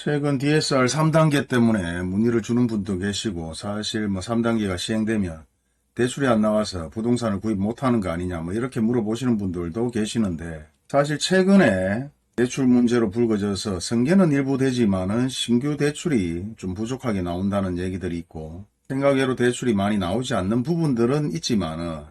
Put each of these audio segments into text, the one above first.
최근 DSR 3단계 때문에 문의를 주는 분도 계시고 사실 뭐 3단계가 시행되면 대출이 안 나와서 부동산을 구입 못하는 거 아니냐 뭐 이렇게 물어보시는 분들도 계시는데 사실 최근에 대출 문제로 불거져서 승계는 일부 되지만은 신규 대출이 좀 부족하게 나온다는 얘기들이 있고 생각외로 대출이 많이 나오지 않는 부분들은 있지만은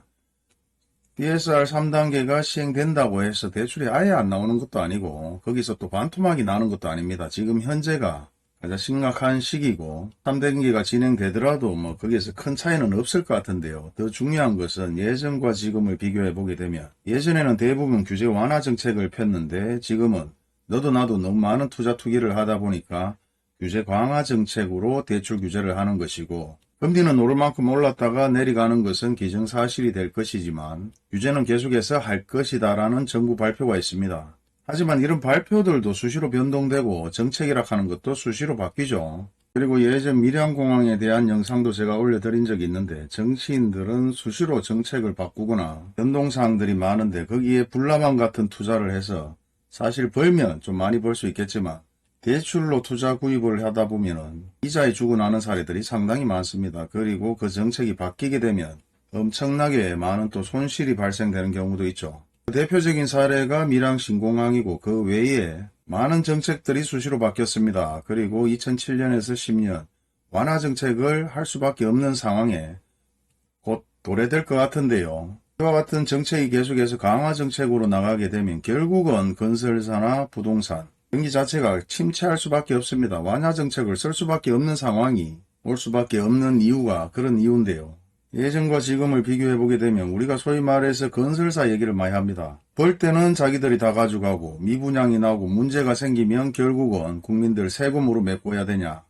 DSR 3단계가 시행된다고 해서 대출이 아예 안 나오는 것도 아니고 거기서 또 반토막이 나는 것도 아닙니다. 지금 현재가 가장 심각한 시기고 3단계가 진행되더라도 뭐 거기에서 큰 차이는 없을 것 같은데요. 더 중요한 것은 예전과 지금을 비교해 보게 되면 예전에는 대부분 규제 완화 정책을 폈는데 지금은 너도 나도 너무 많은 투자 투기를 하다 보니까 규제 강화 정책으로 대출 규제를 하는 것이고 금리는 오를 만큼 올랐다가 내려가는 것은 기정사실이 될 것이지만 규제는 계속해서 할 것이다 라는 정부 발표가 있습니다. 하지만 이런 발표들도 수시로 변동되고 정책이라 하는 것도 수시로 바뀌죠. 그리고 예전 밀양공항에 대한 영상도 제가 올려드린 적이 있는데 정치인들은 수시로 정책을 바꾸거나 변동사항들이 많은데 거기에 불나방 같은 투자를 해서 사실 벌면 좀 많이 벌 수 있겠지만 대출로 투자 구입을 하다 보면은 이자에 주고 나는 사례들이 상당히 많습니다. 그리고 그 정책이 바뀌게 되면 엄청나게 많은 또 손실이 발생되는 경우도 있죠. 대표적인 사례가 밀양 신공항이고 그 외에 많은 정책들이 수시로 바뀌었습니다. 그리고 2007년에서 10년 완화 정책을 할 수밖에 없는 상황에 곧 도래될 것 같은데요. 이와 같은 정책이 계속해서 강화 정책으로 나가게 되면 결국은 건설사나 부동산, 경기 자체가 침체할 수밖에 없습니다. 완화 정책을 쓸 수밖에 없는 상황이 올 수밖에 없는 이유가 그런 이유인데요. 예전과 지금을 비교해 보게 되면 우리가 소위 말해서 건설사 얘기를 많이 합니다. 벌 때는 자기들이 다 가져가고 미분양이 나고 문제가 생기면 결국은 국민들 세금으로 메꿔야 되냐.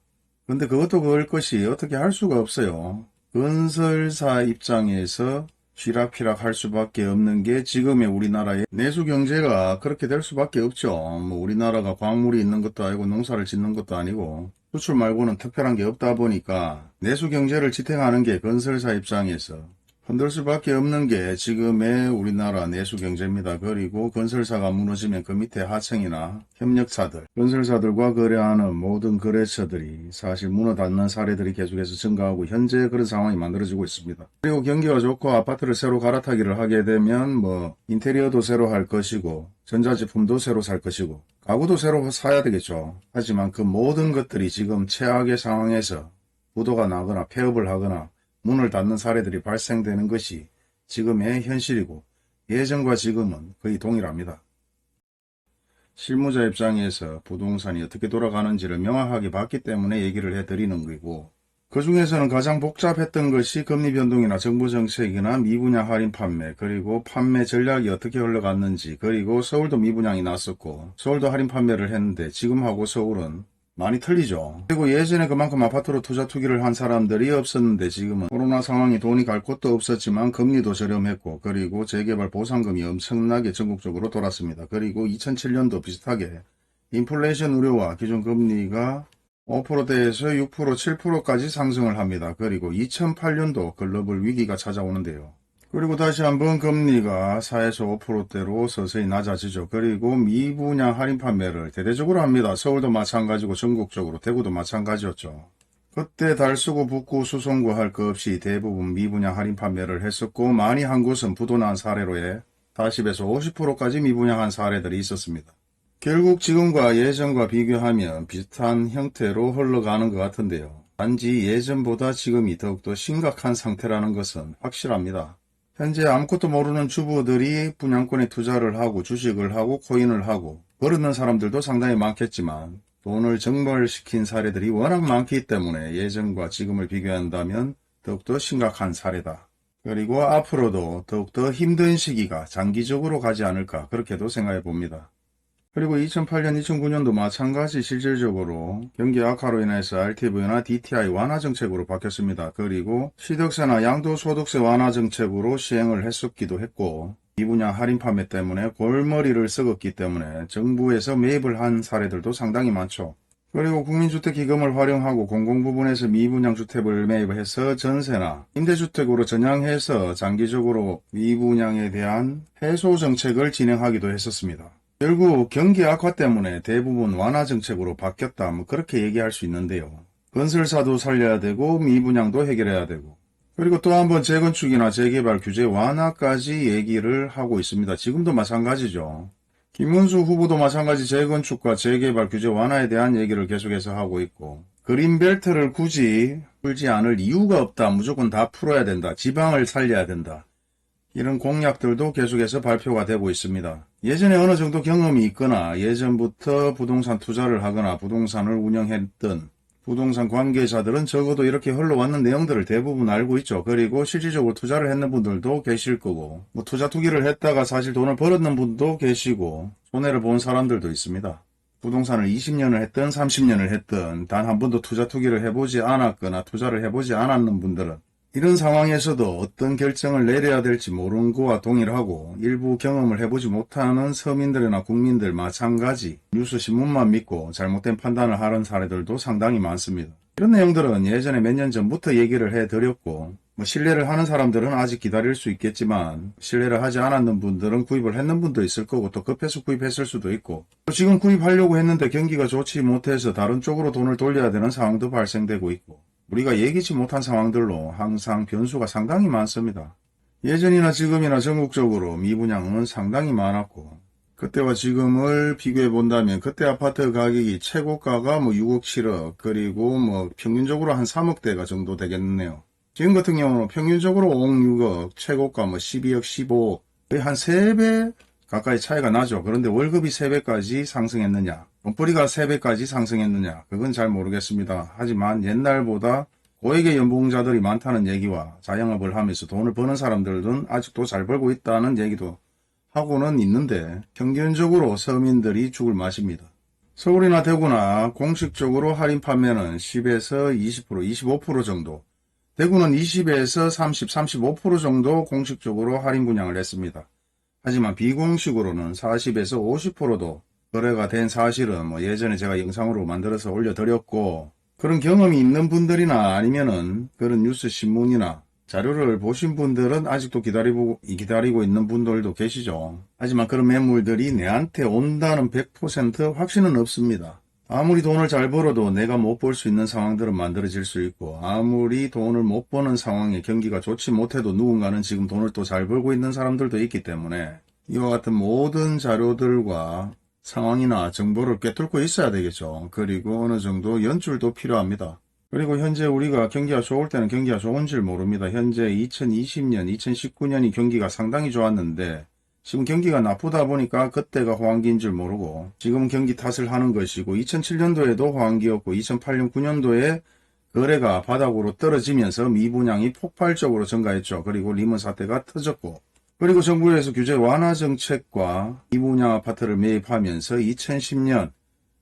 근데 그것도 그럴 것이 어떻게 할 수가 없어요. 건설사 입장에서 쥐락피락 할 수밖에 없는 게 지금의 우리나라의 내수 경제가 그렇게 될 수밖에 없죠. 뭐 우리나라가 광물이 있는 것도 아니고 농사를 짓는 것도 아니고 수출 말고는 특별한 게 없다 보니까 내수 경제를 지탱하는 게 건설사 입장에서 흔들 수밖에 없는 게 지금의 우리나라 내수 경제입니다. 그리고 건설사가 무너지면 그 밑에 하청이나 협력사들, 건설사들과 거래하는 모든 거래처들이 사실 문어 닫는 사례들이 계속해서 증가하고 현재 그런 상황이 만들어지고 있습니다. 그리고 경기가 좋고 아파트를 새로 갈아타기를 하게 되면 뭐 인테리어도 새로 할 것이고 전자제품도 새로 살 것이고 가구도 새로 사야 되겠죠. 하지만 그 모든 것들이 지금 최악의 상황에서 부도가 나거나 폐업을 하거나 문을 닫는 사례들이 발생되는 것이 지금의 현실이고 예전과 지금은 거의 동일합니다. 실무자 입장에서 부동산이 어떻게 돌아가는지를 명확하게 봤기 때문에 얘기를 해드리는 거고 그 중에서는 가장 복잡했던 것이 금리 변동이나 정부 정책이나 미분양 할인 판매 그리고 판매 전략이 어떻게 흘러갔는지 그리고 서울도 미분양이 났었고 서울도 할인 판매를 했는데 지금하고 서울은 많이 틀리죠. 그리고 예전에 그만큼 아파트로 투자 투기를 한 사람들이 없었는데 지금은 코로나 상황이 돈이 갈 곳도 없었지만 금리도 저렴했고 그리고 재개발 보상금이 엄청나게 전국적으로 돌았습니다. 그리고 2007년도 비슷하게 인플레이션 우려와 기존 금리가 5%대에서 6%, 7%까지 상승을 합니다. 그리고 2008년도 글로벌 위기가 찾아오는데요. 그리고 다시 한번 금리가 4에서 5%대로 서서히 낮아지죠. 그리고 미분양 할인 판매를 대대적으로 합니다. 서울도 마찬가지고 전국적으로 대구도 마찬가지였죠. 그때 달쓰고 붓고 수송구 할 것 없이 대부분 미분양 할인 판매를 했었고 많이 한 곳은 부도난 사례로에 40에서 50%까지 미분양한 사례들이 있었습니다. 결국 지금과 예전과 비교하면 비슷한 형태로 흘러가는 것 같은데요. 단지 예전보다 지금이 더욱더 심각한 상태라는 것은 확실합니다. 현재 아무것도 모르는 주부들이 분양권에 투자를 하고 주식을 하고 코인을 하고 버릇는 사람들도 상당히 많겠지만 돈을 증발시킨 사례들이 워낙 많기 때문에 예전과 지금을 비교한다면 더욱더 심각한 사례다. 그리고 앞으로도 더욱더 힘든 시기가 장기적으로 가지 않을까 그렇게도 생각해 봅니다. 그리고 2008년, 2009년도 마찬가지 실질적으로 경기 악화로 인해서 RTV나 DTI 완화 정책으로 바뀌었습니다. 그리고 취득세나 양도소득세 완화 정책으로 시행을 했었기도 했고 미분양 할인 판매 때문에 골머리를 썩었기 때문에 정부에서 매입을 한 사례들도 상당히 많죠. 그리고 국민주택기금을 활용하고 공공부분에서 미분양 주택을 매입해서 전세나 임대주택으로 전향해서 장기적으로 미분양에 대한 해소 정책을 진행하기도 했었습니다. 결국 경기 악화 때문에 대부분 완화 정책으로 바뀌었다. 뭐 그렇게 얘기할 수 있는데요. 건설사도 살려야 되고 미분양도 해결해야 되고 그리고 또 한번 재건축이나 재개발 규제 완화까지 얘기를 하고 있습니다. 지금도 마찬가지죠. 김문수 후보도 마찬가지 재건축과 재개발 규제 완화에 대한 얘기를 계속해서 하고 있고 그린벨트를 굳이 풀지 않을 이유가 없다. 무조건 다 풀어야 된다. 지방을 살려야 된다. 이런 공약들도 계속해서 발표가 되고 있습니다. 예전에 어느 정도 경험이 있거나 예전부터 부동산 투자를 하거나 부동산을 운영했던 부동산 관계자들은 적어도 이렇게 흘러왔는 내용들을 대부분 알고 있죠. 그리고 실질적으로 투자를 했는 분들도 계실 거고, 뭐 투자 투기를 했다가 사실 돈을 벌었는 분도 계시고, 손해를 본 사람들도 있습니다. 부동산을 20년을 했든 30년을 했든 단 한 번도 투자 투기를 해보지 않았거나 투자를 해보지 않았는 분들은 이런 상황에서도 어떤 결정을 내려야 될지 모르는 거와 동일하고 일부 경험을 해보지 못하는 서민들이나 국민들 마찬가지 뉴스 신문만 믿고 잘못된 판단을 하는 사례들도 상당히 많습니다. 이런 내용들은 예전에 몇 년 전부터 얘기를 해드렸고 뭐 신뢰를 하는 사람들은 아직 기다릴 수 있겠지만 신뢰를 하지 않았는 분들은 구입을 했는 분도 있을 거고 또 급해서 구입했을 수도 있고 또 지금 구입하려고 했는데 경기가 좋지 못해서 다른 쪽으로 돈을 돌려야 되는 상황도 발생되고 있고 우리가 예기치 못한 상황들로 항상 변수가 상당히 많습니다. 예전이나 지금이나 전국적으로 미분양은 상당히 많았고 그때와 지금을 비교해 본다면 그때 아파트 가격이 최고가가 뭐 6억 7억 그리고 뭐 평균적으로 한 3억대가 정도 되겠네요. 지금 같은 경우는 평균적으로 5억 6억 최고가 뭐 12억 15억 거의 한 3배 가까이 차이가 나죠. 그런데 월급이 3배까지 상승했느냐 돈벌이가 3배까지 상승했느냐 그건 잘 모르겠습니다. 하지만 옛날보다 고액의 연봉자들이 많다는 얘기와 자영업을 하면서 돈을 버는 사람들은 아직도 잘 벌고 있다는 얘기도 하고는 있는데 평균적으로 서민들이 죽을 맛입니다. 서울이나 대구나 공식적으로 할인 판매는 10에서 20%, 25% 정도, 대구는 20에서 30, 35% 정도 공식적으로 할인 분양을 했습니다. 하지만 비공식으로는 40에서 50%도 거래가 된 사실은 뭐 예전에 제가 영상으로 만들어서 올려드렸고 그런 경험이 있는 분들이나 아니면은 그런 뉴스 신문이나 자료를 보신 분들은 아직도 기다리고, 기다리고 있는 분들도 계시죠. 하지만 그런 매물들이 내한테 온다는 100% 확신은 없습니다. 아무리 돈을 잘 벌어도 내가 못벌수 있는 상황들은 만들어질 수 있고, 아무리 돈을 못 버는 상황에 경기가 좋지 못해도 누군가는 지금 돈을 또 잘 벌고 있는 사람들도 있기 때문에, 이와 같은 모든 자료들과 상황이나 정보를 꿰뚫고 있어야 되겠죠. 그리고 어느 정도 연출도 필요합니다. 그리고 현재 우리가 경기가 좋을 때는 경기가 좋은 줄 모릅니다. 현재 2020년, 2019년이 경기가 상당히 좋았는데 지금 경기가 나쁘다 보니까 그때가 호황기인 줄 모르고 지금 경기 탓을 하는 것이고 2007년도에도 호황기였고 2008년, 9년도에 거래가 바닥으로 떨어지면서 미분양이 폭발적으로 증가했죠. 그리고 리먼 사태가 터졌고 그리고 정부에서 규제 완화 정책과 미분양 아파트를 매입하면서 2010년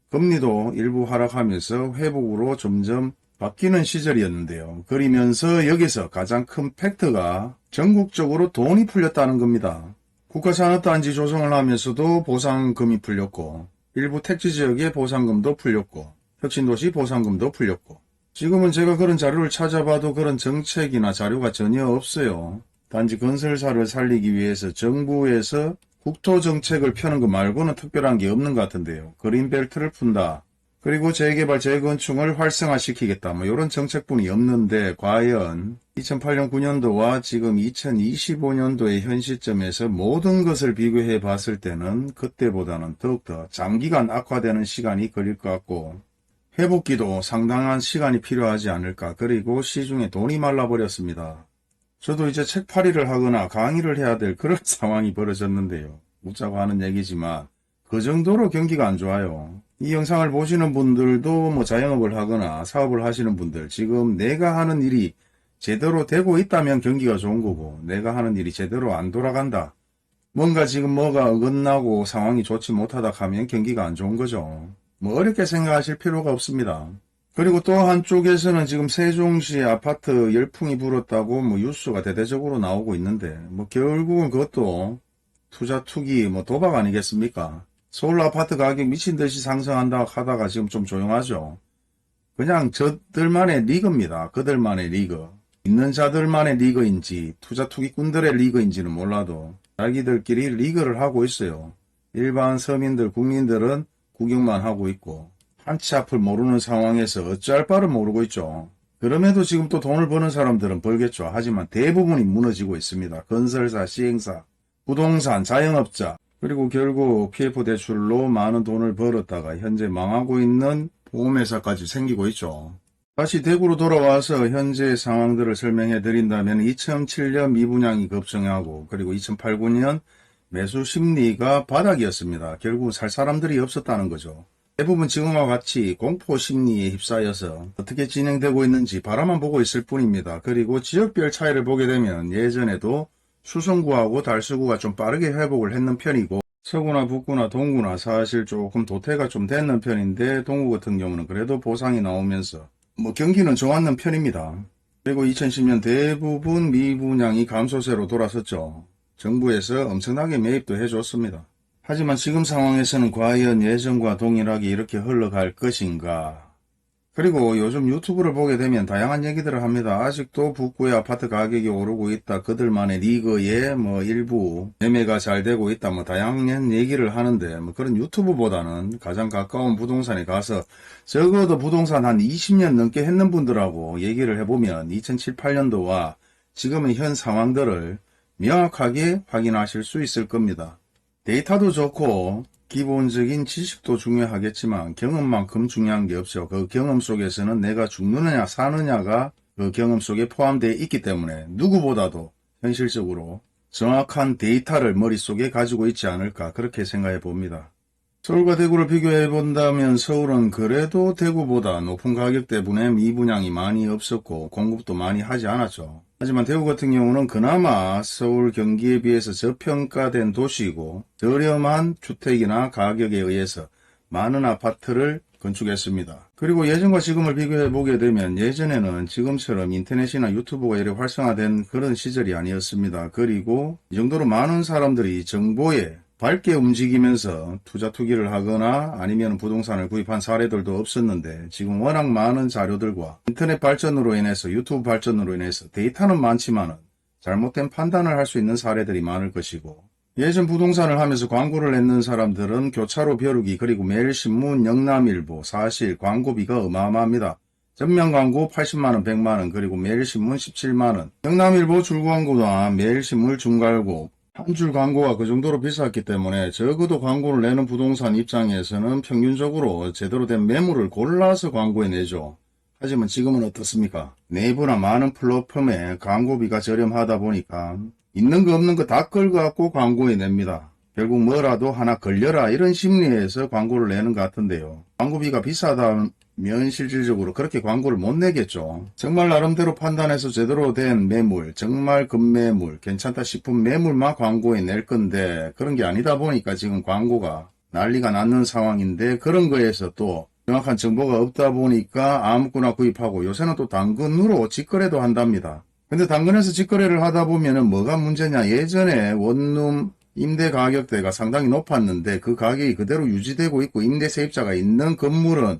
금리도 일부 하락하면서 회복으로 점점 바뀌는 시절이었는데요. 그러면서 여기서 가장 큰 팩트가 전국적으로 돈이 풀렸다는 겁니다. 국가산업단지 조성을 하면서도 보상금이 풀렸고 일부 택지 지역의 보상금도 풀렸고 혁신도시 보상금도 풀렸고 지금은 제가 그런 자료를 찾아봐도 그런 정책이나 자료가 전혀 없어요. 단지 건설사를 살리기 위해서 정부에서 국토 정책을 펴는 것 말고는 특별한 게 없는 것 같은데요. 그린벨트를 푼다. 그리고 재개발, 재건축을 활성화시키겠다. 뭐 이런 정책뿐이 없는데 과연 2008년 9년도와 지금 2025년도의 현 시점에서 모든 것을 비교해 봤을 때는 그때보다는 더욱더 장기간 악화되는 시간이 걸릴 것 같고 회복기도 상당한 시간이 필요하지 않을까. 그리고 시중에 돈이 말라버렸습니다. 저도 이제 책팔이를 하거나 강의를 해야 될 그런 상황이 벌어졌는데요. 웃자고 하는 얘기지만 그 정도로 경기가 안 좋아요. 이 영상을 보시는 분들도 뭐 자영업을 하거나 사업을 하시는 분들 지금 내가 하는 일이 제대로 되고 있다면 경기가 좋은 거고 내가 하는 일이 제대로 안 돌아간다. 뭔가 지금 뭐가 어긋나고 상황이 좋지 못하다 하면 경기가 안 좋은 거죠. 뭐 어렵게 생각하실 필요가 없습니다. 그리고 또 한쪽에서는 지금 세종시 아파트 열풍이 불었다고 뭐 뉴스가 대대적으로 나오고 있는데 뭐 결국은 그것도 투자 투기 뭐 도박 아니겠습니까? 서울 아파트 가격 미친 듯이 상승한다 하다가 지금 좀 조용하죠. 그냥 저들만의 리그입니다. 그들만의 리그. 있는 자들만의 리그인지 투자 투기꾼들의 리그인지는 몰라도 자기들끼리 리그를 하고 있어요. 일반 서민들, 국민들은 구경만 하고 있고 한치 앞을 모르는 상황에서 어찌할 바를 모르고 있죠. 그럼에도 지금 또 돈을 버는 사람들은 벌겠죠. 하지만 대부분이 무너지고 있습니다. 건설사, 시행사, 부동산, 자영업자, 그리고 결국 PF 대출로 많은 돈을 벌었다가 현재 망하고 있는 보험회사까지 생기고 있죠. 다시 대구로 돌아와서 현재 상황들을 설명해 드린다면 2007년 미분양이 급증하고 그리고 2008, 9년 매수 심리가 바닥이었습니다. 결국 살 사람들이 없었다는 거죠. 대부분 지금과 같이 공포 심리에 휩싸여서 어떻게 진행되고 있는지 바라만 보고 있을 뿐입니다. 그리고 지역별 차이를 보게 되면 예전에도 수성구하고 달서구가 좀 빠르게 회복을 했는 편이고 서구나 북구나 동구나 사실 조금 도태가 좀 됐는 편인데 동구 같은 경우는 그래도 보상이 나오면서 뭐 경기는 좋았는 편입니다. 그리고 2010년 대부분 미분양이 감소세로 돌아섰죠. 정부에서 엄청나게 매입도 해줬습니다. 하지만 지금 상황에서는 과연 예전과 동일하게 이렇게 흘러갈 것인가? 그리고 요즘 유튜브를 보게 되면 다양한 얘기들을 합니다. 아직도 북구의 아파트 가격이 오르고 있다. 그들만의 리그에 뭐 일부 매매가 잘 되고 있다. 뭐 다양한 얘기를 하는데 뭐 그런 유튜브보다는 가장 가까운 부동산에 가서 적어도 부동산 한 20년 넘게 했는 분들하고 얘기를 해보면 2007, 8년도와 지금의 현 상황들을 명확하게 확인하실 수 있을 겁니다. 데이터도 좋고 기본적인 지식도 중요하겠지만 경험만큼 중요한 게 없죠. 그 경험 속에서는 내가 죽느냐 사느냐가 그 경험 속에 포함되어 있기 때문에 누구보다도 현실적으로 정확한 데이터를 머릿속에 가지고 있지 않을까 그렇게 생각해 봅니다. 서울과 대구를 비교해 본다면 서울은 그래도 대구보다 높은 가격 때문에 미분양이 많이 없었고 공급도 많이 하지 않았죠. 하지만 대구 같은 경우는 그나마 서울 경기에 비해서 저평가된 도시이고 저렴한 주택이나 가격에 의해서 많은 아파트를 건축했습니다. 그리고 예전과 지금을 비교해 보게 되면 예전에는 지금처럼 인터넷이나 유튜브가 이렇게 활성화된 그런 시절이 아니었습니다. 그리고 이 정도로 많은 사람들이 정보에 밝게 움직이면서 투자 투기를 하거나 아니면 부동산을 구입한 사례들도 없었는데 지금 워낙 많은 자료들과 인터넷 발전으로 인해서 유튜브 발전으로 인해서 데이터는 많지만은 잘못된 판단을 할 수 있는 사례들이 많을 것이고 예전 부동산을 하면서 광고를 냈는 사람들은 교차로 벼르기 그리고 매일 신문, 영남일보, 사실 광고비가 어마어마합니다. 전면 광고 80만원, 100만원, 그리고 매일신문 17만원, 영남일보 줄광고나 매일신문 중갈고, 한 줄 광고가 그 정도로 비쌌기 때문에 적어도 광고를 내는 부동산 입장에서는 평균적으로 제대로 된 매물을 골라서 광고에 내죠. 하지만 지금은 어떻습니까? 네이버나 많은 플랫폼에 광고비가 저렴하다 보니까 있는 거 없는 거 다 끌어갖고 광고에 냅니다. 결국 뭐라도 하나 걸려라 이런 심리에서 광고를 내는 것 같은데요. 광고비가 비싸다 면 실질적으로 그렇게 광고를 못 내겠죠. 정말 나름대로 판단해서 제대로 된 매물, 정말 급매물, 괜찮다 싶은 매물만 광고에 낼 건데 그런 게 아니다 보니까 지금 광고가 난리가 났는 상황인데 그런 거에서 또 정확한 정보가 없다 보니까 아무거나 구입하고 요새는 또 당근으로 직거래도 한답니다. 근데 당근에서 직거래를 하다 보면은 뭐가 문제냐 예전에 원룸 임대 가격대가 상당히 높았는데 그 가격이 그대로 유지되고 있고 임대 세입자가 있는 건물은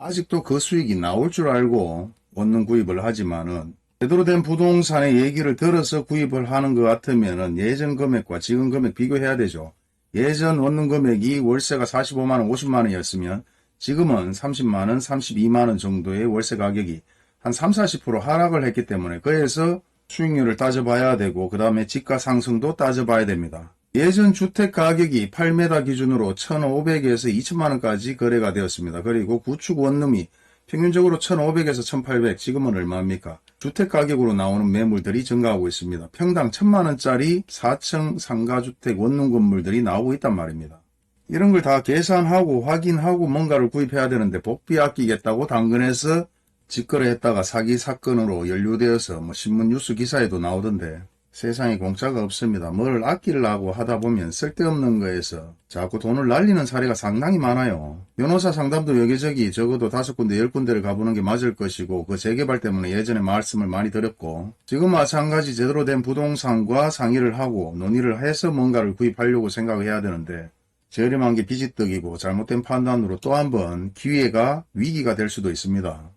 아직도 그 수익이 나올 줄 알고 원룸 구입을 하지만은 제대로 된 부동산의 얘기를 들어서 구입을 하는 것 같으면은 예전 금액과 지금 금액 비교해야 되죠. 예전 원룸 금액이 월세가 45만원, 50만원이었으면 지금은 30만원, 32만원 정도의 월세 가격이 한 3, 40% 하락을 했기 때문에 그래서 수익률을 따져봐야 되고 그 다음에 지가 상승도 따져봐야 됩니다. 예전 주택 가격이 8m 기준으로 1,500에서 2천만원까지 거래가 되었습니다. 그리고 구축 원룸이 평균적으로 1,500에서 1,800 지금은 얼마입니까? 주택 가격으로 나오는 매물들이 증가하고 있습니다. 평당 1,000만원짜리 4층 상가주택 원룸 건물들이 나오고 있단 말입니다. 이런 걸 다 계산하고 확인하고 뭔가를 구입해야 되는데 복비 아끼겠다고 당근에서 직거래했다가 사기 사건으로 연루되어서 뭐 신문 뉴스 기사에도 나오던데 세상에 공짜가 없습니다. 뭘 아끼려고 하다 보면 쓸데없는 거에서 자꾸 돈을 날리는 사례가 상당히 많아요. 변호사 상담도 여기저기 적어도 다섯 군데 열 군데를 가보는 게 맞을 것이고 그 재개발 때문에 예전에 말씀을 많이 드렸고 지금 마찬가지 제대로 된 부동산과 상의를 하고 논의를 해서 뭔가를 구입하려고 생각을 해야 되는데 저렴한 게 비지떡이고 잘못된 판단으로 또 한 번 기회가 위기가 될 수도 있습니다.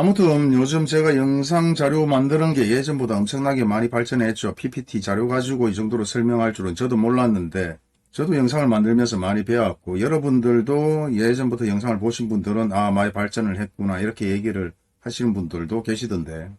아무튼 요즘 제가 영상 자료 만드는 게 예전보다 엄청나게 많이 발전했죠. PPT 자료 가지고 이 정도로 설명할 줄은 저도 몰랐는데 저도 영상을 만들면서 많이 배웠고 여러분들도 예전부터 영상을 보신 분들은 아 많이 발전을 했구나 이렇게 얘기를 하시는 분들도 계시던데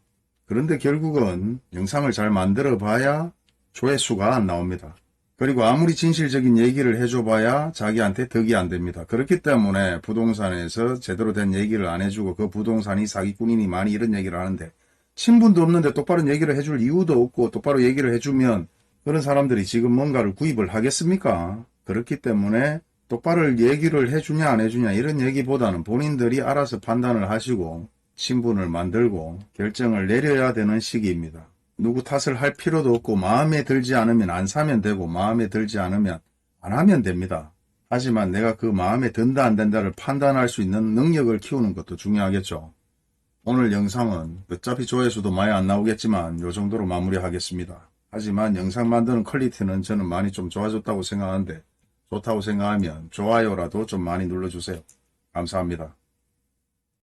그런데 결국은 영상을 잘 만들어 봐야 조회수가 안 나옵니다. 그리고 아무리 진실적인 얘기를 해줘 봐야 자기한테 덕이 안 됩니다. 그렇기 때문에 부동산에서 제대로 된 얘기를 안 해주고 그 부동산이 사기꾼이니 많이 이런 얘기를 하는데 친분도 없는데 똑바로 얘기를 해줄 이유도 없고 똑바로 얘기를 해주면 그런 사람들이 지금 뭔가를 구입을 하겠습니까? 그렇기 때문에 똑바로 얘기를 해주냐 안 해주냐 이런 얘기보다는 본인들이 알아서 판단을 하시고 친분을 만들고 결정을 내려야 되는 시기입니다. 누구 탓을 할 필요도 없고 마음에 들지 않으면 안 사면 되고 마음에 들지 않으면 안 하면 됩니다. 하지만 내가 그 마음에 든다 안 된다를 판단할 수 있는 능력을 키우는 것도 중요하겠죠. 오늘 영상은 어차피 조회수도 많이 안 나오겠지만 요 정도로 마무리하겠습니다. 하지만 영상 만드는 퀄리티는 저는 많이 좀 좋아졌다고 생각하는데 좋다고 생각하면 좋아요라도 좀 많이 눌러주세요. 감사합니다.